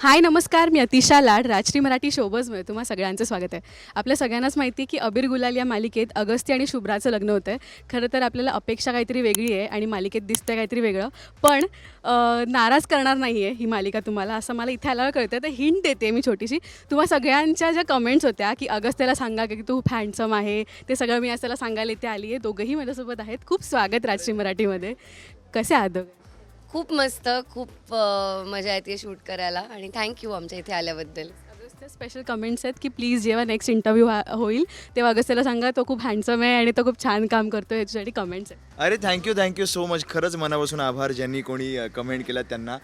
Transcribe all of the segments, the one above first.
हाय नमस्कार. मी अतिशा लाड राजश्री मराठी शोबजमध्ये तुम्हा सगळ्यांचं स्वागत आहे. आपल्या सगळ्यांनाच माहिती आहे की अबीर गुलाल या मालिकेत अगस्ती आणि शुभ्राचं लग्न होतं आहे खरं तर आपल्याला अपेक्षा काहीतरी वेगळी आहे आणि मालिकेत दिसतं काहीतरी वेगळं. पण नाराज करणार नाही आहे ही मालिका तुम्हाला असं मला इथे आल्यावर कळतं तर हिंट देते मी छोटीशी. तुम्हा सगळ्यांच्या ज्या कमेंट्स होत्या की अगस्त्याला सांगा की तू खूप हँडसम आहे ते सगळं मी असं त्याला सांगायला इथे आली आहे दोघंही माझ्यासोबत आहेत. खूप स्वागत राजश्री मराठीमध्ये. कसे आहात दोघं? खूप मस्त खूप अ, मजा येते शूट करायला. आणि थँक्यू आमच्या इथे आल्याबद्दल. अगस्त्या स्पेशल कमेंट्स आहेत की प्लीज जेव्हा नेक्स्ट इंटरव्ह्यू होईल तेव्हा अगस्त्याला सांगा तो खूप हँडसम आहे आणि तो खूप छान काम करतो याच्यासाठी कमेंट्स आहेत. अरे थँक्यू थँक्यू सो मच खरंच मनापासून आभार ज्यांनी कोणी कमेंट केला त्यांना.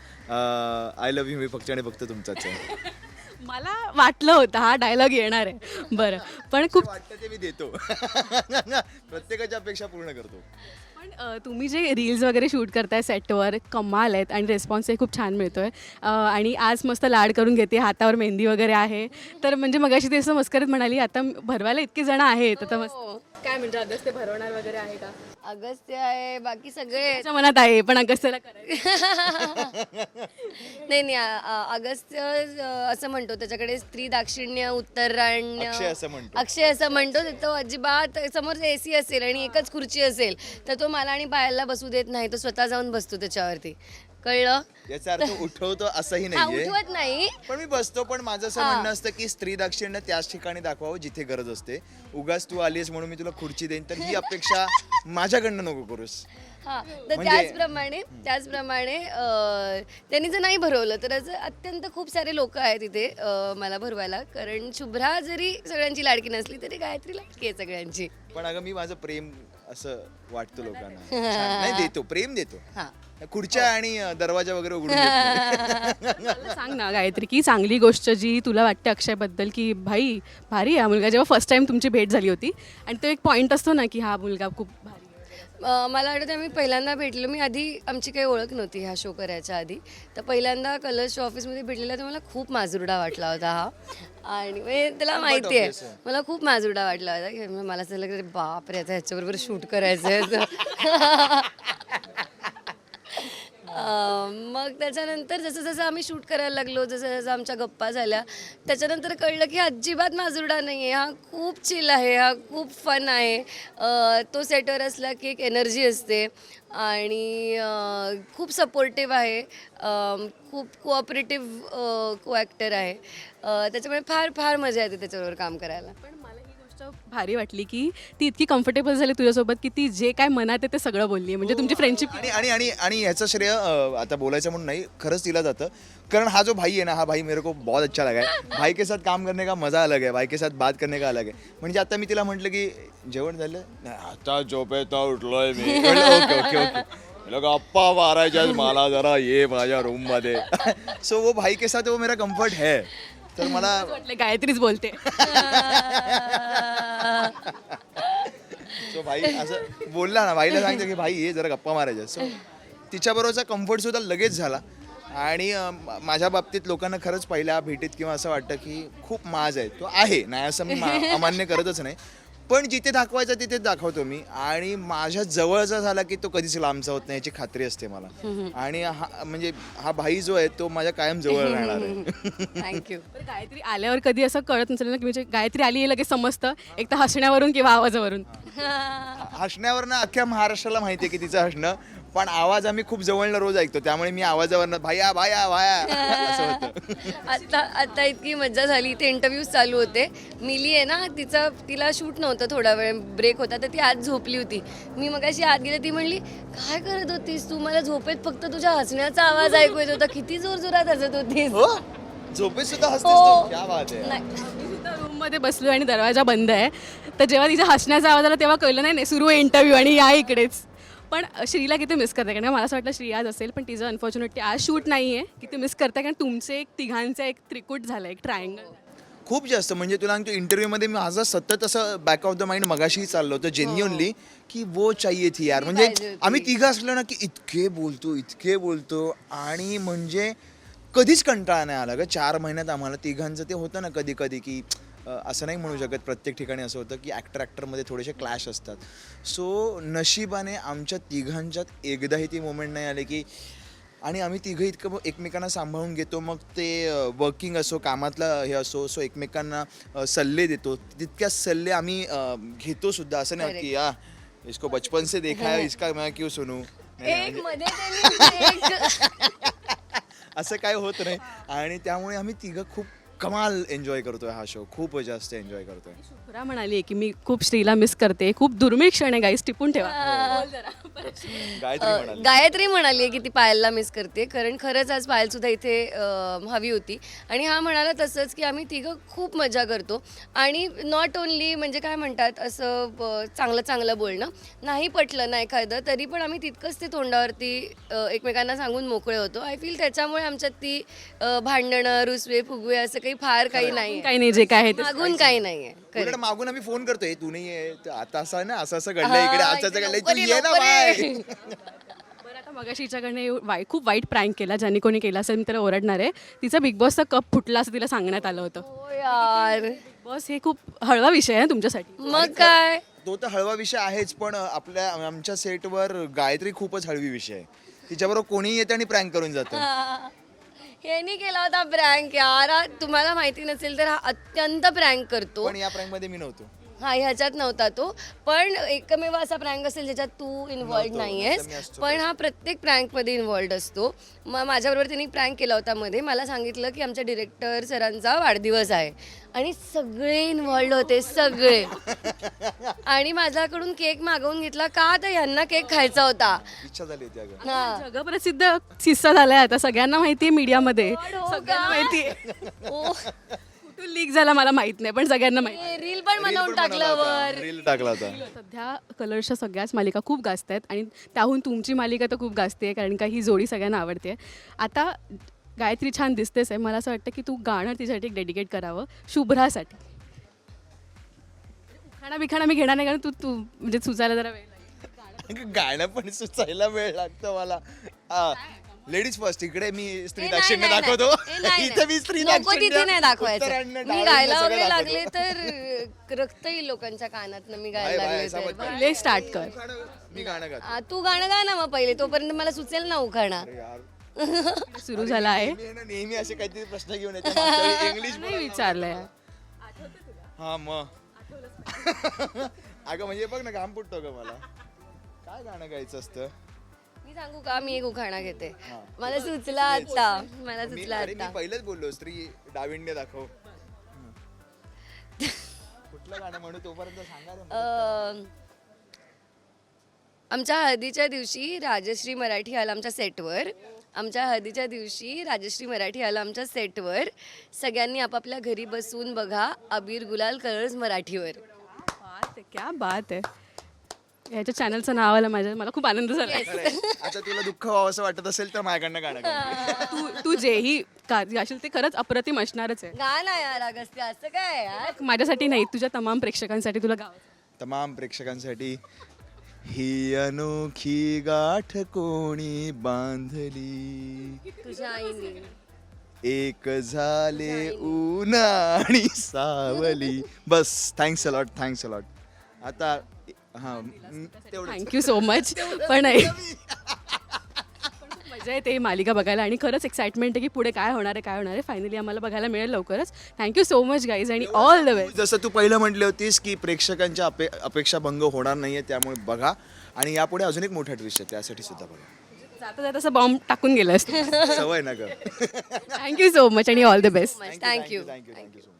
आय लव्ह यू मी फक्त आणि फक्त तुमचाच आहे. मला वाटलं होतं हा डायलॉग येणार आहे. बरं. पण खूप वाटतं ते मी देतो. प्रत्येकाच्या अपेक्षा पूर्ण करतो. पण तुम्ही जे रील्स वगैरे शूट करताय सेटवर कमाल आहेत आणि रिस्पॉन्सही खूप छान मिळतोय. अ, आणि आज मस्त लाड करून घेते हातावर मेहंदी वगैरे आहे. तर म्हणजे मगाशी ते असं मस्करत म्हणाली आता भरवायला इतके जण आहेत आता मस्त. काय म्हणजे अगस्ते भरवणार वगैरे आहे का? अगस्त्य आहे बाकी सगळे त्याच्या मनात आहे पण अगस्त्याला करायचं. नाही नाही अगस्त्य असं म्हणतो त्याच्याकडे स्त्री दाक्षिण्य उत्तरायण्य अक्षय असं म्हणतो. अक्षय असं म्हणतो तो अजिबात समोर ए सी असेल आणि एकच खुर्ची असेल तर तो मला आणि पायाला बसू देत नाही तो स्वतः जाऊन बसतो त्याच्यावरती. कळलं? याचा अर्थ उठवतो असंही हा नाहीये. उठवत नाही. पण मी बसतो पण माझं असं हा. म्हणणं असतं की स्त्री दाक्षिण्य त्याच ठिकाणी दाखवावं जिथे गरज असते. उगाच तू आलीस म्हणून मी तुला खुर्ची देईन तर ही अपेक्षा माझ्याकडनं नको करूस. हा तर म्हणजे- त्याचप्रमाणे त्याचप्रमाणे अं, त्यांनी जर नाही भरवलं तर असं अत्यंत खूप सारे लोक आहेत इथे अं, मला भरवायला. कारण शुभ्रा जरी सगळ्यांची लाडकी नसली तरी गायत्री लाडकी आहे सगळ्यांची. पण अगं मी माझं प्रेम असं वाटतं लोकांना छान. नाही देतो प्रेम देतो हा खुर्च्या आणि अं, दरवाजा वगैरे उघडून देत नाही. मला सांग ना गायत्री की चांगली गोष्ट जी तुला वाटते अक्षयबद्दल की भाई भारी आहे हा मुलगा जेव्हा फर्स्ट टाइम तुमची भेट झाली होती आणि तो एक पॉईंट असतो ना की हा मुलगा खूप भारी. अं, मला वाटतं आम्ही पहिल्यांदा भेटलो. मी आधी आमची काही ओळख नव्हती हा शो करायच्या आधी. तर पहिल्यांदा कलर्सच्या ऑफिसमध्ये भेटलेला तर मला खूप माजुरडा वाटला होता हा. आणि म्हणजे त्याला माहिती आहे. मला खूप माजुरडा वाटला होता. की मला असं लागलं बापरे आता ह्याच्याबरोबर शूट करायचं आहे मग त्याच्यानंतर जसं जसं आम्ही शूट करायला लागलो जसं जसं आमच्या गप्पा झाल्या त्याच्यानंतर कळलं की अजिबात माजुरडा नाही आहे हा खूप चिल आहे हा खूप फन आहे. तो सेटवर असला की एक एनर्जी असते आणि खूप सपोर्टिव्ह आहे. खूप कोऑपरेटिव्ह को ॲक्टर आहे. त्याच्यामुळे फार फार मजा येते त्याच्याबरोबर काम करायला. पण गोष्ट भारी वाटली की ती इतकी कम्फर्टेबल झाली तुझ्यासोबत की ती जे काय मनात आहे ते सगळं बोलली म्हणजे तुमची फ्रेंडशिप आणि आणि आणि आणि ह्याचं श्रेय अं, आता बोलायचं म्हणून नाही खरंच दिला जातं. कारण हा जो भाई है ना हा भाई मेरे को बहुत अच्छा लगा है. भाई के साथ काम करने का मजा अलग है भाई के साथ बात करने का अलग है. म्हणजे आता मी तिला म्हटलं की जेवण झालं? नाही, आता झोपेता उठलोय मी. म्हणलं, ओके ओके ओके. लोक अप्पा मारायच्या मला जरा ये माझ्या रूममध्ये. सो वो भाई के साथ वो मेरा कम्फर्ट है. तर मला वाटलं गायत्रीच बोलते. सो भाई असं बोलला ना भाईला सांगतो की भाई ये जरा गप्पा मारायच्या. सो तिच्याबरोबरचा कम्फर्ट सुद्धा लगेच झाला. आणि अं, मा- माझ्या बाबतीत लोकांना खरंच पहिल्या भेटीत किंवा असं वाटतं की खूप माज आहे. तो आहे नाही असं मी मा- अमान्य करतच नाही. पण जिथे दाखवायचं तिथे दाखवतो मी. आणि माझ्या जवळचा झाला की तो कधीच लांबचा होत नाही याची खात्री असते मला. आणि हा म्हणजे हा भाई जो आहे तो माझ्या कायम जवळ राहणार आहे. थँक्यू गायत्री आल्यावर कधी असं कळत नसेल ना की म्हणजे गायत्री आली लगेच समजतं. एक तर हसण्यावरून किंवा आवाजावरून. हसण्यावरनं अख्ख्या महाराष्ट्राला माहिती आहे की तिचं हसणं. पण आवाज आम्ही खूप जवळनं रोज ऐकतो त्यामुळे मी आवाजावरनं भाया भाया भाया. असं होतं. आता आता इतकी मज्जा झाली इथे इंटरव्ह्यूज चालू होते. मिली आहे ना तिचं तिला शूट नव्हतं थोडा वेळ ब्रेक होता तर ती आज झोपली होती. मी मग अशी आत गेले ती म्हणली काय करत होतीस तू? मला झोपेत फक्त तुझ्या हसण्याचा आवाज ऐकू येत होता. किती जोर जोरात हसत होतीस. हो? झोपेत सुद्धा हसतेस हो. तू क्या बात आहे. नाही. मी सुद्धा रूममध्ये बसलो आणि दरवाजा बंद आहे. तर जेव्हा तिच्या हसण्याचा आवाज आला तेव्हा कळलं नाही नाही सुरू आहे इंटरव्ह्यू आणि या इकडेच. पण श्रीला किती मिस करते? कारण मला असं वाटलं श्री आज असेल पण तिचं अनफॉर्च्युनेटली आज शूट नाही आहे किती मिस करते? कारण तुमचे एक तिघांचं एक त्रिकूट झालं एक ट्रायंगल खूप जास्त. म्हणजे तुला सांगतो इंटरव्ह्यू मध्ये माझं सतत असं बॅक ऑफ द माइंड मगाशी चाललं होतं जेन्युअनली की वो चाहिए थी यार. म्हणजे. आम्ही तिघं असलो ना की इतके बोलतो इतके बोलतो आणि म्हणजे कधीच कंटाळा नाही आला ग. चार महिन्यात आम्हाला तिघांचं ते होतं ना कधी कधी की असं नाही म्हणू शकत. प्रत्येक ठिकाणी असं होतं की ॲक्टर ॲक्टरमध्ये थोडेसे क्लॅश असतात. सो नशिबाने आमच्या तिघांच्यात एकदाही ती मोमेंट नाही आली की आणि आम्ही तिघं इतकं एकमेकांना सांभाळून घेतो. मग ते वर्किंग असो कामातलं हे असो सो एकमेकांना सल्ले देतो. तितक्या सल्ले आम्ही घेतो सुद्धा. असं नाही की या इसको बचपन से देखा है इसका मैं क्यों सुनू? असं काय होत नाही. आणि त्यामुळे आम्ही तिघं खूप कमाल एन्जॉय करतोय हा शो खूप जास्त एन्जॉय करतोय. शुभ्रा म्हणाली की मी खूप श्रीला मिस करते खूप दुर्मिळ क्षण आहे गाईस टिपून ठेवा. बोल जरा. गायत्री म्हणाली. गायत्री म्हणाली की ती पायलला मिस करते कारण खरंच आज पायल सुद्धा इथे अं, हवी होती. आणि हा म्हणाला तसंच की आम्ही तिघं खूप मजा करतो. आणि नॉट ओनली म्हणजे काय म्हणतात असं अं, चांगलं चांगलं बोलणं. नाही पटलं ना एखादं तरी पण आम्ही तितकंच ते तोंडावरती अं, एकमेकांना सांगून मोकळे होतो. आय फील त्याच्यामुळे आमच्यात ती अं, भांडणं रुसवे फुगवे असं काही फार काही नाही काही नाही जे काय आहे ते मागून काही नाहीये. उलट मागून आम्ही फोन करतोय तू नाही आहे तर आता असं आहे ना असं असं घडलंय इकडे हा, असं असं इकडे घडलंय. लवकर तू ये, ये ना लवकर बाय. ये. बरं आता मगाशी हिच्याकडनं वाई खूप वाईट प्रँक केला ज्यांनी कोणी केला असेल मी त्याला ओरडणार आहे. तिचा बिग बॉसचा कप फुटला असं तिला सांगण्यात आलं होतं. हो यार. बिग बॉस हे खूप हळवा विषय आहे तुमच्यासाठी. मग काय? तो तर हळवा विषय आहेच पण आपल्या आमच्या सेटवर गायत्री खूपच हळवी विषय आहे. तिच्याबरोबर कोणीही येते आणि प्रँक करून जातं. यांनी केला होता प्रँक यार. हा तुम्हाला माहिती नसेल तर हा अत्यंत प्रँक करतो. पण या प्रँकमध्ये मी नव्हतो. हा ह्याच्यात नव्हता तो. पण एकमेव असा प्रँक असेल ज्याच्यात तू इन्व्हॉल्ड नव्हतो. नाही आहेस पण हा प्रत्येक प्रँकमध्ये इन्व्हॉल्ड असतो. मग माझ्याबरोबर त्यांनी प्रँक केला होता मध्ये. मला सांगितलं की आमच्या डिरेक्टर सरांचा वाढदिवस आहे. आणि सगळे इन्व्हॉल्ड होते सगळे. आणि माझ्याकडून केक मागवून घेतला. का तर ह्यांना केक खायचा होता. इच्छा झाली होती अगं. हा. जगप्रसिद्ध किस्सा झालाय आता. सगळ्यांना माहिती आहे मीडियामध्ये हो सगळ्यांना? माहिती आहे ओ कुठून लीक झाला मला माहीत नाही पण सगळ्यांना माहिती. रील पण बनवून टाकलं वर. रील टाकला होता. सध्या कलर्सच्या सगळ्याच मालिका खूप गाजत आहेत आणि त्याहून तुमची मालिका तर खूप गाजते कारण का ही जोडी सगळ्यांना आवडते आता गायत्री छान दिसतेच आहे. मला असं वाटतं की तू गाणं तिच्यासाठी डेडिकेट करावं शुभ्रासाठी. उखाणा बिखाणा मी घेणार नाही कारण तू तू म्हणजे सुचायला जरा वेळ लागेल. गाणं पण सुचायला वेळ लागतो मला. लेडीज फर्स्ट इकडे मी स्त्री दाक्षिण्य दाखवतो. इथे मी नाही. स्त्री तिथे नाही दाखवायचं. मी गायला सगळं वगैरे. लागले तर रक्त येईल लोकांच्या कानात मी गायला लागले तर. पहिले स्टार्ट कर. तू गाणं- मी गाणं गातो. आ, तू गाणं गा ना मग पहिले तोपर्यंत मला सुचेल ना उखाणा. सुरू झाला आहे. नेहमी आहे ना, नेहमी असे काहीतरी प्रश्न घेऊन येते. मागच्या वेळी इंग्लिश नाही विचारलंय. हा मग अगं म्हणजे बघ ना घाम फुटतो ग मला. काय गाणं गायचं असतं? सांगू का? मी एक उखाणा घेते. मला सुचला आता मला मी सुचला अरे मी आता पहिलेच बोललो स्त्री डाविंडे दाखव. कुठलं गाणं म्हणू? तोपर्यंत सांगा रे मला. अं, आमच्या हळदीच्या दिवशी राजश्री मराठी आला आमच्या सेटवर. आमच्या हळदीच्या दिवशी राजश्री मराठी आला आमच्या सेटवर. सगळ्यांनी आपापल्या घरी बसून बघा अबीर गुलाल कलर्स मराठीवर. बात आहे क्या बात आहे ह्याच्या चॅनलचं नाव आलं माझ्या मला खूप आनंद झाला. आता तुला दुःख व्हावं असं वाटत असेल तर माझ्याकडनं गाणं गा. तू तू जेही का गाशील ते खरंच अप्रतिम असणारच आहे. गा ना यार अगस्त्य असं काय यार? माझ्यासाठी नाही तुझ्या तमाम प्रेक्षकांसाठी तुला गाव. तमाम प्रेक्षकांसाठी ही अनोखी गाठ कोणी बांधली. तुझ्या आईने. एक झाले ऊन आणि सावली. बस thanks a lot thanks a lot आता हा तेवढं थँक्यू सो मच पण नाही. मजा येते ही मालिका बघायला आणि खरंच एक्साइटमेंट आहे की पुढे काय होणार आहे काय होणार आहे. फायनली आम्हाला बघायला मिळेल लवकरच. Thank you so much guys आणि ऑल द बेस्ट जसं तू पहिलं म्हटली होतीस की प्रेक्षकांच्या अपे अपेक्षा भंग होणार नाहीये त्यामुळे बघा. आणि यापुढे अजून एक मोठा ट्विस्ट आहे त्यासाठी सुद्धा बघा. जाता जाता असं बॉम्ब टाकून गेलं सवय ना ग. थँक्यू सो मच आणि all the best thank you thank you thank you so much